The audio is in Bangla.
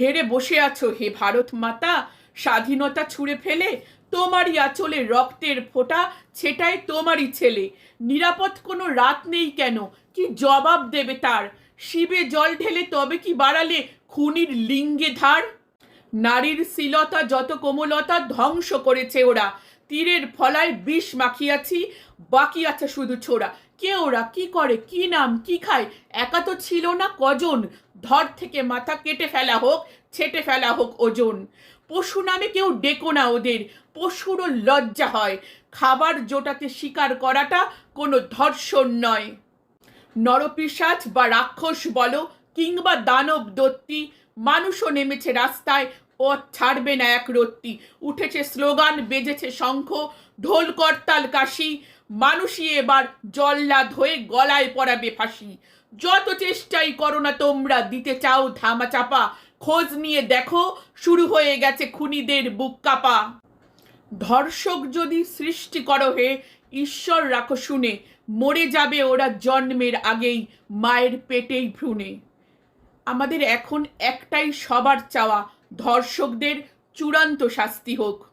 হেরে বসে আছো হে ভারত মাতা। স্বাধীনতা ছুঁড়ে ফেলে তোমারই আঁচলে রক্তের ফোঁটা, সেটাই তোমারই ছেলে। নিরাপদ কোনো রাত নেই কেন? কি জবাব দেবে তার? শিবে জল ঢেলে তবে কি বাড়ালে খুনির লিঙ্গে ধার? নারীর শীলতা যত কোমলতা ধ্বংস করেছে ওরা। তীরের ফলায় বিষ মাখিয়াছি, বাকি আছে শুধু ছোড়া। কে ওরা কি করে, কি নাম, কি খায়? একা তো ছিল না কজন। ধর থেকে মাথা কেটে ফেলা হোক, ছেটে ফেলা হোক ওজন। পশু নামে কেউ ডেকো না ওদের, পশুরও লজ্জা হয়। খাবার জোটাতে শিকার করাটা কোনো ধর্ষণ নয়। নরপিশাচ বা রাক্ষস বলো, কিংবা দানব দত্তি, মানুষও নেমেছে রাস্তায় পথ ছাড়বে না এক রত্তি। উঠেছে স্লোগান, বেজেছে শঙ্খ, ঢোল করতাল কাশি। মানুষই এবার জল্লাদ হয়ে গলায় পড়াবে ফাঁসি। যত চেষ্টাই করো না তোমরা, দিতে চাও ধামা চাপা। খোঁজ নিয়ে দেখো, শুরু হয়ে গেছে খুনিদের বুক কাপা। ধর্ষক যদি সৃষ্টি করো হে, ঈশ্বর রাখো শুনে। মরে যাবে ওরা জন্মের আগেই, মায়ের পেটেই ভ্রূণে। আমাদের এখন একটাই সবার চাওয়া ধর্ষকদের চূড়ান্ত শাস্তি হোক।